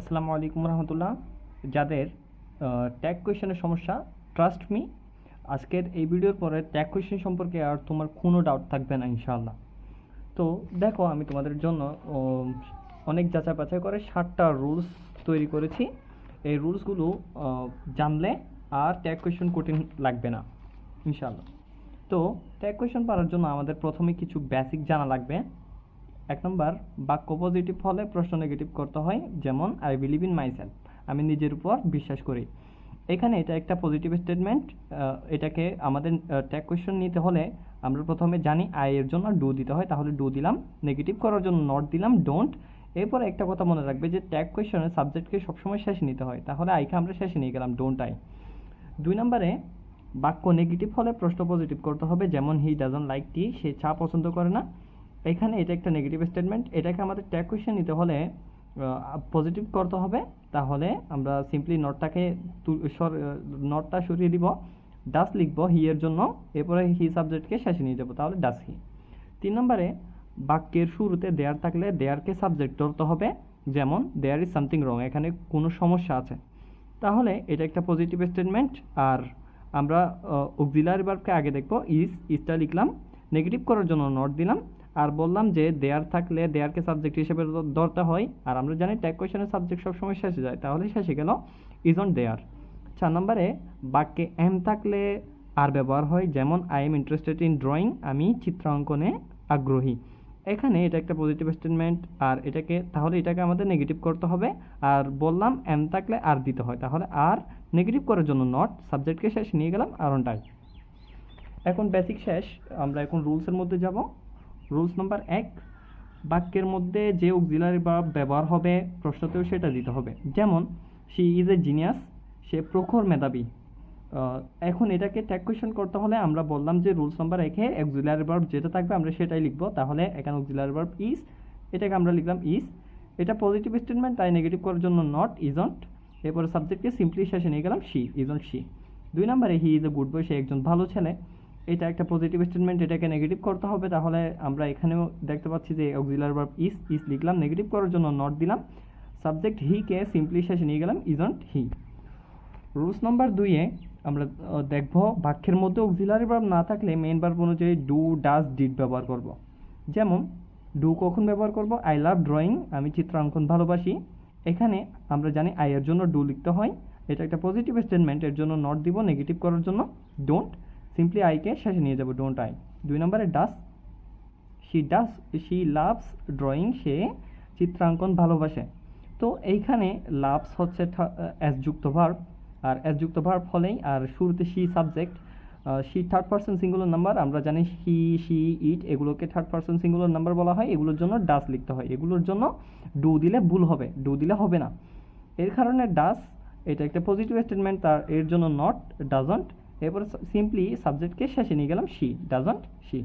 আসসালামু আলাইকুম রহমতুল্লাহ। যাদের ট্যাগ কোয়েশনের সমস্যা ট্রাস্ট মি আজকের এই ভিডিওর পরে ট্যাগ কোয়েশন সম্পর্কে আর তোমার কোনো ডাউট থাকবে না, ইনশাআল্লাহ। তো দেখো, আমি তোমাদের জন্য অনেক যাচাই বাছাই করে ষাটটা রুলস তৈরি করেছি। এই রুলসগুলো জানলে আর ট্যাগ কোয়েশন কঠিন লাগবে না, ইনশাআল্লাহ। তো ট্যাগ কোয়েশন পারার জন্য আমাদের প্রথমে কিছু বেসিক জানা লাগবে। এক নম্বর, বাক্য পজিটিভ হলে প্রশ্ন নেগেটিভ করতে হয়, যেমন আই বিলিভ ইন মাইসেলফ আমি নিজের উপর বিশ্বাস করি। এখানে এটা একটা পজিটিভ স্টেটমেন্ট এটাকে আমাদের ট্যাগ কোয়েশ্চন নিতে হলে আমরা প্রথমে জানি আই এর জন্য ডু দিতে হয়, তাহলে ডু দিলাম নেগেটিভ করার জন্য নট দিলাম ডোন্ট এরপর একটা কথা মনে রাখবে যে ট্যাগ কোয়েশ্চনের সাবজেক্টকে সবসময় শেষে নিতে হয়, তাহলে আইকে আমরা শেষে নিয়ে গেলাম ডোন্ট আই দুই নম্বরে, বাক্য নেগেটিভ হলে প্রশ্ন পজিটিভ করতে হবে, যেমন হি ডাজন লাইক টি সে চা পছন্দ করে না। এখানে এটা একটা নেগেটিভ স্টেটমেন্ট এটাকে আমাদের ট্যাগ কোয়েশ্চেন নিতে হলে পজিটিভ করতে হবে। তাহলে আমরা সিম্পলি নটটাকে নটটা সরিয়ে দিব। ডাস লিখব হি এর জন্য। এরপরে হি সাবজেক্টকে শেষে নিয়ে যাব। তাহলে ডাস হি তিন নম্বরে, বাক্যের শুরুতে দেয়ার থাকলে দেয়ারকে সাবজেক্ট ধরতে হবে। যেমন দেয়ার ইজ সামথিং রং এখানে কোনো সমস্যা আছে। তাহলে এটা একটা পজিটিভ স্টেটমেন্ট আর আমরা অক্সিলারি ভার্বকে আগে দেখব। ইজ ইজটা লিখলাম। নেগেটিভ করার জন্য নট দিলাম। আর বললাম যে দেয়ার থাকলে দেয়ারকে সাবজেক্ট হিসেবে ধরতে হয়। আর আমরা জানি ট্যাগ কোয়েশনের সাবজেক্ট সবসময় শেষে যায়। তাহলে শেষে গেল ইজ অন দেয়ার চার নম্বরে, বাক্যে এম থাকলে আর ব্যবহার হয়। যেমন I am interested in drawing আমি চিত্রাঙ্কনে আগ্রহী। এখানে এটা একটা পজিটিভ স্টেটমেন্ট আর এটাকে, তাহলে এটাকে আমাদের নেগেটিভ করতে হবে। আর বললাম এম থাকলে আর দিতে হয়। তাহলে আর নেগেটিভ করার জন্য নট সাবজেক্টকে শেষ নিয়ে গেলাম আর অনটাই এখন বেসিক শেষ, আমরা এখন রুলসের মধ্যে যাব। রুলস নাম্বার এক, বাক্যের মধ্যে যে অক্সিলারি ভার্ব ব্যবহার হবে, প্রশ্নতেও সেটা দিতে হবে। যেমন শি ইজ এ জিনিয়াস সে প্রখর মেধাবী। এখন এটাকে ট্যাগ কোয়েশন করতে হলে আমরা বললাম যে রুলস নাম্বার একে অক্সিলারি ভার্ব যেটা থাকবে, আমরা সেটাই লিখব। তাহলে এখানে অক্সিলারি ভার্ব ইজ এটাকে আমরা লিখলাম ইজ এটা পজিটিভ স্টেটমেন্ট তাই নেগেটিভ করার জন্য নট ইজন্ট এরপরে সাবজেক্টকে সিম্পলি শেষে নিয়ে গেলাম শি ইজন্ট শি দুই নম্বরে he is a good boy সে একজন ভালো ছেলে। এটা একটা পজিটিভ স্টেটমেন্ট এটাকে নেগেটিভ করতে হবে। তাহলে আমরা এখানেও দেখতে পাচ্ছি যে অক্সিলারি ভার্ব ইজ ইজ লিখলাম নেগেটিভ করার জন্য নট দিলাম। সাবজেক্ট হি কে সিম্পলি শেষে, নিয়ে গেলাম ইজন্ট হি রুলস নাম্বার দুইয়ে আমরা দেখব বাক্যের মধ্যে অক্সিলারি ভার্ব না থাকলে মেইন ভার্ব অনুযায়ী ডু ডাজ ডিড ব্যবহার করব। যেমন ডু কখন ব্যবহার করব? আই লাভ ড্রয়িং আমি চিত্রাঙ্কন ভালোবাসি। এখানে আমরা জানি আই এর জন্য ডু লিখতে হয়। এটা একটা পজিটিভ স্টেটমেন্ট এর জন্য নট দিব নেগেটিভ করার জন্য ডোন্ট সিম্পলি আইকে শেষে নিয়ে যাব ডোন্ট আই দুই নম্বরে does she does she loves drawing সে চিত্রাঙ্কন ভালোবাসে। তো এইখানে লাভস হচ্ছে অ্যাস যুক্ত ভার্ব আর অ্যাস যুক্ত ভার্ব হলেই, আর শুরুতে she subject she third person singular number আমরা জানি হি শি ইট এগুলোকে থার্ড পার্সন সিঙ্গুলার নাম্বার বলা হয়, এগুলোর জন্য ডাস লিখতে হয়। এগুলোর জন্য ডু দিলে ভুল হবে ডু দিলে হবে না। এর কারণে ডাস এটা একটা পজিটিভ স্টেটমেন্ট তার এর জন্য নট ডাজন্ট এরপর সিম্পলি সাবজেক্টকে শেষে নিয়ে গেলাম শি ডাজন্ট শি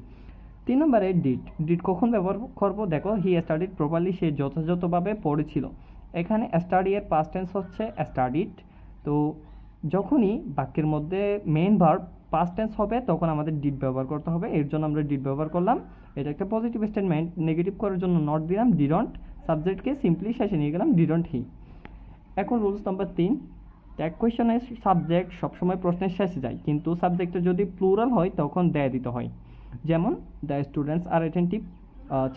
তিন নম্বরে ডিট ডিড কখন ব্যবহার করব? দেখো হি স্টাডিড প্রপারলি সে যথাযথভাবে পড়েছিল। এখানে স্টাডি এর পাস্ট টেন্স হচ্ছে স্টাডিড তো যখনই বাক্যের মধ্যে মেইন ভার্ব পাস্ট টেন্স হবে, তখন আমাদের ডিড ব্যবহার করতে হবে। এর জন্য আমরা ডিড ব্যবহার করলাম। এটা একটা পজিটিভ স্টেটমেন্ট নেগেটিভ করার জন্য নট দিলাম ডিডন্ট সাবজেক্টকে সিম্পলি শেষে নিয়ে গেলাম ডিডন্ট হি এখন রুলস নাম্বার তিন। ট্যাগ কোয়েশনের সাবজেক্ট সবসময় প্রশ্নের শেষে যায়। কিন্তু সাবজেক্টটা যদি প্লুরাল হয়, তখন দেয় দিতে হয়। যেমন দ্য স্টুডেন্টস আর অ্যাটেন্টিভ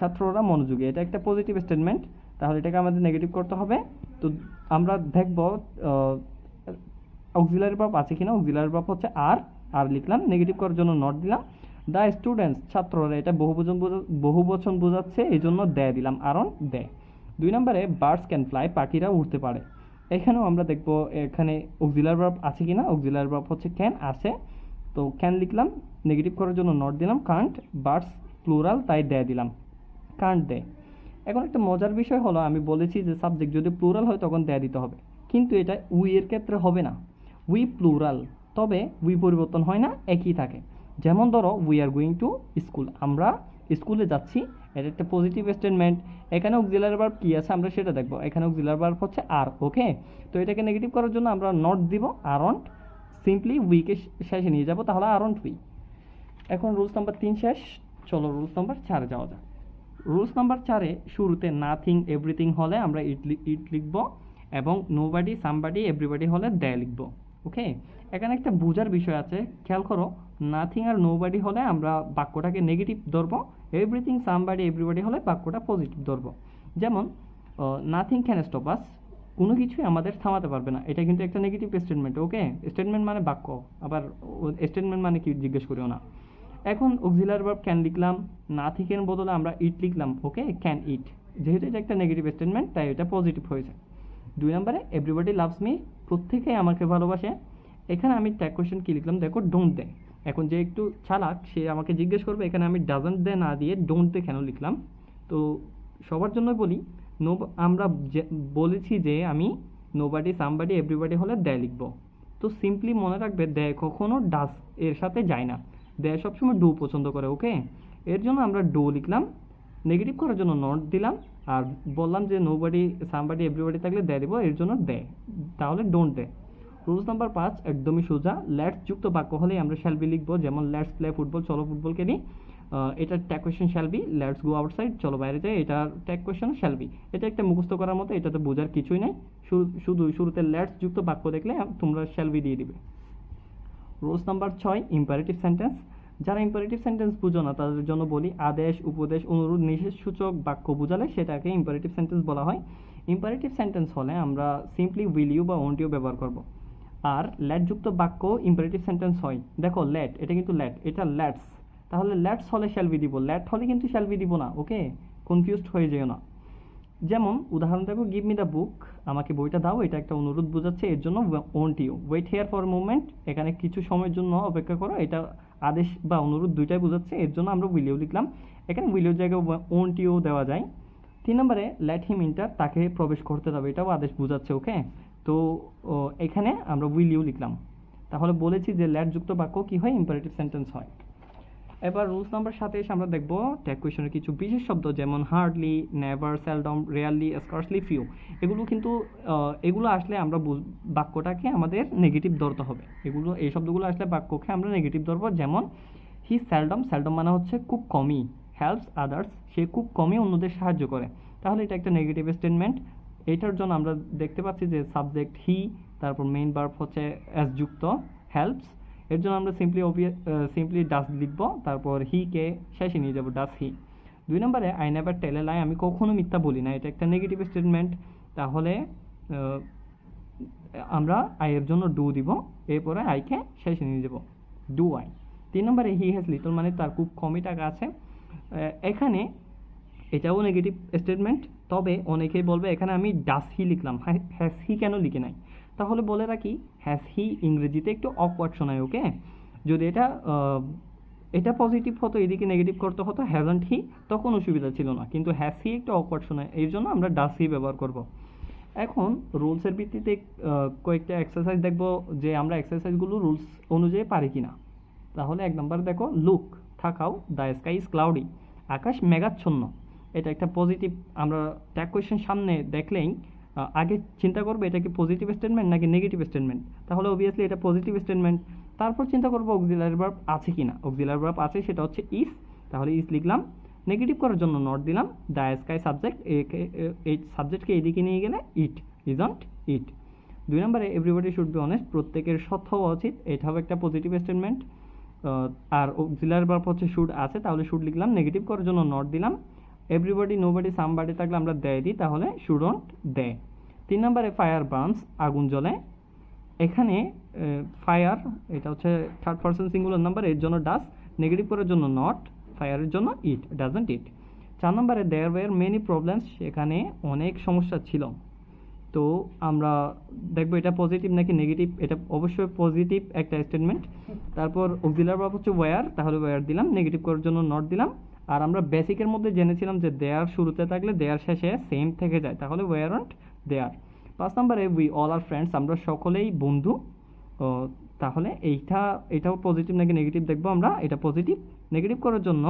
ছাত্ররা মনোযোগী। এটা একটা পজিটিভ স্টেটমেন্ট তাহলে এটাকে আমাদের নেগেটিভ করতে হবে। তো আমরা দেখব অক্সিলারি ভার্ব আছে কিনা? অক্সিলারি ভার্ব হচ্ছে আর আর লিখলাম নেগেটিভ করার জন্য নট দিলাম। দ্য স্টুডেন্টস ছাত্ররা এটা বহুবচন বোঝা- বহুবচন বোঝাচ্ছে এই জন্য দেয় দিলাম। আরন দেয় দুই নম্বরে বার্ডস ক্যান ফ্লাই পাখিরা উঠতে পারে। এখানেও আমরা দেখব এখানে অক্সিলার ভার্ব আছে কিনা? অক্সিলার ভার্ব হচ্ছে ক্যান আছে। তো ক্যান লিখলাম নেগেটিভ করার জন্য নট দিলাম কান্ট বার্ডস প্লুরাল তাই দেয় দিলাম। কান্ট দেয়। এখন একটা মজার বিষয় হলো, আমি বলেছি যে সাবজেক্ট যদি প্লুরাল হয়, তখন দেয়া দিতে হবে। কিন্তু এটা উই এর ক্ষেত্রে হবে না। উই প্লুরাল তবে উই পরিবর্তন হয় না, একই থাকে। যেমন ধরো we are going to school আমরা স্কুলে যাচ্ছি এটা একটা পজিটিভ স্টেটমেন্ট এখানে অক্সিলার ভার্ব কী আছে? আমরা সেটা দেখব। এখানে অক্সিলার ভার্ব হচ্ছে আর ওকে তো এটাকে নেগেটিভ করার জন্য আমরা নট দিব আরন্ট সিম্পলি উইকে শেষে নিয়ে যাব, তাহলে আরন্ট উই এখন রুলস নাম্বার তিন শেষ। চলো রুলস নাম্বার চারে যাওয়া যাক। রুলস নাম্বার চারে শুরুতে নাথিং এভরিথিং হলে আমরা ইট ইট লিখব এবং নোবাডি সামবাডি এভরিবাডি হলে দে লিখব ওকে এখানে একটা বোঝার বিষয় আছে। খেয়াল করো নাথিং আর নোবাডি হলে আমরা বাক্যটাকে নেগেটিভ ধরবো এভরিথিং সামবাডি এভরিবাডি হলে বাক্যটা পজিটিভ ধরবো। যেমন নাথিং ক্যান স্টপ আস কোনো কিছুই আমাদের থামাতে পারবে না। এটা কিন্তু একটা নেগেটিভ স্টেটমেন্ট ওকে স্টেটমেন্ট মানে বাক্য, আবার স্টেটমেন্ট মানে কি জিজ্ঞেস করিও না। এখন অক্সিলার ভার্ব ক্যান লিখলাম নাথিংয়ের বদলে আমরা ইট লিখলাম ওকে ক্যান ইট যেহেতু এটা একটা নেগেটিভ স্টেটমেন্ট তাই এটা পজিটিভ হয়েছে। দুই নম্বরে এভরিবডি লাভস মি প্রত্যেকেই আমাকে ভালোবাসে। এখানে আমি ট্যাগ কোয়েশ্চেন কী লিখলাম? দেখো ডোন্ট দে এখন যে একটু চালাক, সে আমাকে জিজ্ঞেস করবে, এখানে আমি ডাজন্ট দে না দিয়ে ডোন্ট দে কেন লিখলাম? তো সবার জন্য বলি নো আমরা বলেছি যে আমি নোবাডি সামবাডি এভরিবাডি হলে দে লিখব। তো সিম্পলি মনে রাখবে দে কখনো ডাস এর সাথে যায় না। দে সবসময় ডু পছন্দ করে ওকে এর জন্য আমরা ডু লিখলাম নেগেটিভ করার জন্য নট দিলাম, আর বললাম যে নোবাডি সামবাডি এভরিবাডি থাকলে দে দিব, এর জন্য দে তাহলে ডোন্ট দে রুলস নাম্বার পাঁচ, একদমই সোজা। লেটস যুক্ত বাক্য হলেই আমরা শ্যাল বি লিখব। যেমন লেটস প্লে ফুটবল চলো ফুটবল খেলি। এটার tag question shall we let's go outside চলো বাইরে যাই এটার ট্যাগ কোয়েশ্চেন শ্যাল বি এটা একটা মুখস্থ করার মতো, এটাতে বোঝার কিছুই নাই। শুধু, শুরুতে লেটস যুক্ত বাক্য দেখলে তোমরা শ্যাল বি দিয়ে দিবে। রোলস নাম্বার ছয় ইম্পারেটিভ সেন্টেন্স যারা ইম্পারেটিভ সেন্টেন্স বুঝো না, তাদের জন্য বলি, আদেশ, উপদেশ, অনুরোধ, নিষেধ, সূচক, বাক্য বোঝালে সেটাকে ইম্পারেটিভ সেন্টেন্স বলা হয়। ইম্পারেটিভ সেন্টেন্স হলে আমরা সিম্পলি উইল ইউ বা ওন্ট ব্যবহার করব। আর লেট যুক্ত বাক্য ইম্পারেটিভ সেন্টেন্স হয়। দেখো লেট এটা কিন্তু লেট এটা লেটস তাহলে লেটস হলে শ্যাল বি দিব? লেট হলে কিন্তু শ্যাল বি দিব না ওকে কনফিউজড হয়ে যেও না। যেমন, উদাহরণ দেখো গিভ মি দ্য বুক আমাকে বইটা দাও, এটা একটা অনুরোধ বোঝাচ্ছে, এর জন্য won't you wait here for moment এখানে কিছু সময়ের জন্য অপেক্ষা করো, এটা আদেশ বা অনুরোধ দুইটাই বোঝাচ্ছে, এর জন্য আমরা উইলিও লিখলাম। এখানে উইলিওর জায়গায় ওন্ট ইউ দেওয়া যায়। তিন নম্বরে লেট হিম ইন্টার তাকে প্রবেশ করতে দেবে এটাও আদেশ বোঝাচ্ছে ওকে তো এখানে আমরা উইল ইউ লিখলাম। তাহলে বলেছি যে লেট যুক্ত বাক্য কি হয়? ইম্পারেটিভ সেন্টেন্স হয়। এবার রুলস নাম্বার সাথে এসে আমরা দেখব ট্যাগ কোয়েশনের কিছু বিশেষ শব্দ যেমন hardly never seldom rarely scarcely few এগুলো কিন্তু এগুলো আসলে আমরা বাক্যটাকে আমাদের নেগেটিভ ধরতে হবে। এগুলো, এই শব্দগুলো আসলে বাক্যকে আমরা নেগেটিভ ধরবো। যেমন হি সেলডম সেলডম মানে হচ্ছে খুব কমই হেল্পস আদার্স সে খুব কমই অন্যদের সাহায্য করে। তাহলে এটা একটা নেগেটিভ স্টেটমেন্ট এটার জন্য আমরা দেখতে পাচ্ছি যে সাবজেক্ট হি তারপর মেইন ভার্ব হচ্ছে অ্যাস যুক্ত হেল্পস এর জন্য আমরা সিম্পলি সিম্পলি ডাস লিখব, তারপর হি কে শেষে নিয়ে যাব ডাস হি দুই নম্বরে I never tell a lie আমি কখনো মিথ্যা বলি না, এটা একটা নেগেটিভ স্টেটমেন্ট তাহলে আমরা আই এর জন্য ডু দিব, এরপরে আইকে শেষে নিয়ে যাব ডু আই তিন নম্বরে হি হ্যাজ লিটল মানে তার খুব কমই টাকা আছে। এখানে এটাও নেগেটিভ স্টেটমেন্ট তবে অনেকেই বলবে, এখানে আমি ডাস হি লিখলাম হ্যাস হি কেন লিখে নাই? তাহলে বলে রাখি হ্যাস হি ইংরেজিতে একটু অকওয়ার্ড শোনায় ওকে? যদি এটা এটা পজিটিভ হতো, এদিকে নেগেটিভ করতে হতো হ্যাজন্ট হি তখন অসুবিধা ছিল না, কিন্তু হ্যাজ হি একটু অকওয়ার্ড শোনায়, এই জন্য আমরা ডাস হি ব্যবহার করব। এখন রুলসের ভিত্তিতে কয়েকটা এক্সারসাইজ দেখব যে আমরা এক্সারসাইজগুলো রুলস অনুযায়ী পারি কি না তাহলে এক নম্বর দেখো লুক থাকাও দ্য স্কাই ইজ ক্লাউডি আকাশ মেঘাচ্ছন্ন। এটা একটা পজিটিভ আমরা ট্যাগ কোয়েশ্চেন সামনে দেখলেই আগে চিন্তা করব এটা কি পজিটিভ স্টেটমেন্ট নাকি নেগেটিভ স্টেটমেন্ট তাহলে অবভিয়াসলি এটা পজিটিভ স্টেটমেন্ট তারপর চিন্তা করব অক্সিলারি ভার্ব আছে কি না অক্সিলারি ভার্ব আছে, সেটা হচ্ছে ইস তাহলে ইস লিখলাম। নেগেটিভ করার জন্য নট দিলাম। দ্য স্কাই সাবজেক্ট এই সাবজেক্টকে এদিকে নিয়ে গেলে ইট ইজন্ট ইট দুই নম্বরে এভরিবডি শুড বি অনেস্ট প্রত্যেকের সৎ হওয়া উচিত। এটাও একটা পজিটিভ স্টেটমেন্ট আর অক্সিলারি ভার্ব হচ্ছে শুড আছে, তাহলে শুড লিখলাম। নেগেটিভ করার জন্য নট দিলাম। এভরিবডি নোবডি সামবাডি থাকলে আমরা দেয় দিই, তাহলে শুডন্ট দেয়। তিন নম্বরে ফায়ার বার্নস আগুন জ্বলে। এখানে ফায়ার এটা হচ্ছে থার্ড পার্সন সিঙ্গুলার নাম্বার এর জন্য ডাস নেগেটিভ করার জন্য নট ফায়ারের জন্য ইট ডাজন্ট ইট চার নম্বরে দেয়ার ওয়ার মেনি প্রবলেমস সেখানে অনেক সমস্যা ছিল। তো আমরা দেখব এটা পজিটিভ নাকি নেগেটিভ এটা অবশ্যই পজিটিভ একটা স্টেটমেন্ট তারপর অক্সিলার ভাব হচ্ছে ওয়ার তাহলে ওয়ার দিলাম নেগেটিভ করার জন্য নট দিলাম। আর আমরা বেসিকের মধ্যে জেনেছিলাম যে দেয়ার শুরুতে থাকলে দেয়ার শেষে সেম থেকে যায়। তাহলে ওয়ার অন্ট দেয়ার পাঁচ নম্বরে উই অল আর ফ্রেন্ডস আমরা সকলেই বন্ধু। তাহলে এইটা এটাও পজিটিভ নাকি নেগেটিভ দেখব আমরা। এটা পজিটিভ নেগেটিভ করার জন্য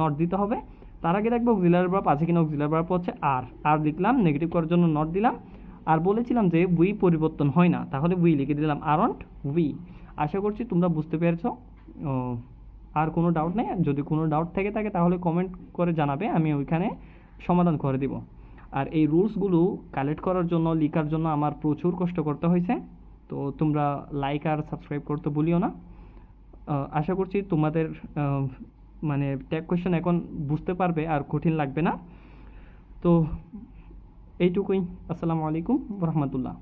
নট দিতে হবে। তার আগে দেখব অক্সিলার ভার্ব আছে কিনা অক্সিলার ভার্ব হচ্ছে আর আর লিখলাম নেগেটিভ করার জন্য নট দিলাম। আর বলেছিলাম যে উই পরিবর্তন হয় না। তাহলে উই লিখে দিলাম আরন্ট উই আশা করছি তোমরা বুঝতে পেরেছ। ও, আর কোনো ডাউট নেই। যদি কোনো ডাউট থেকে থাকে, তাহলে কমেন্ট করে জানাবে, আমি ওইখানে সমাধান করে দিব। আর এই রুলসগুলো কালেক্ট করার জন্য, লেখার জন্য আমার প্রচুর কষ্ট করতে হয়েছে। তো তোমরা লাইক আর সাবস্ক্রাইব করতে ভুলিও না। আশা করছি তোমাদের মানে ট্যাগ কোয়েশ্চেন এখন বুঝতে পারবে আর কঠিন লাগবে না। তো এইটুকুই। আসসালামু আলাইকুম রহমতুল্লাহ।